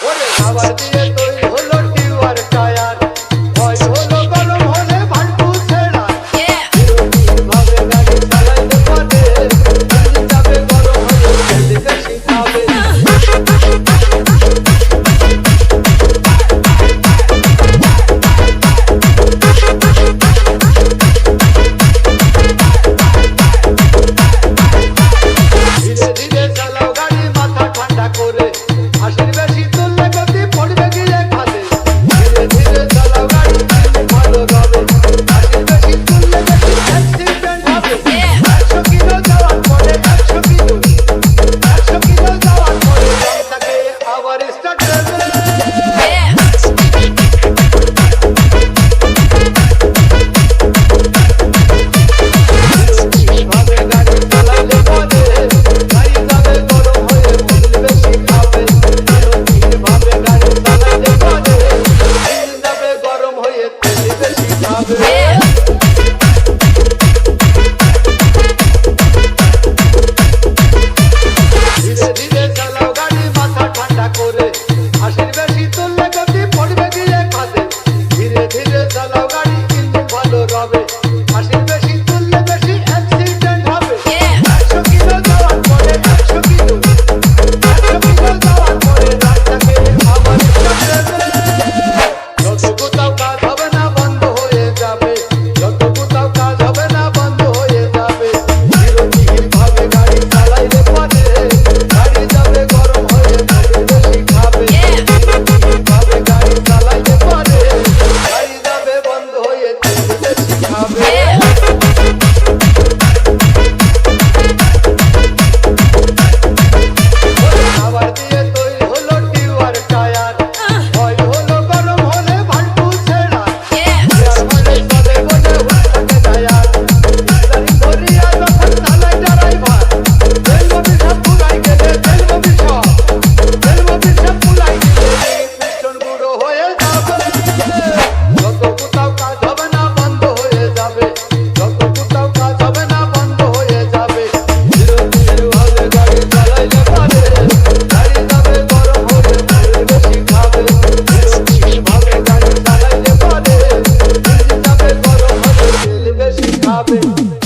ওরে খাবার দিয়ে তৈরি হলো টিউবার টায়ার Hallelujah. loving.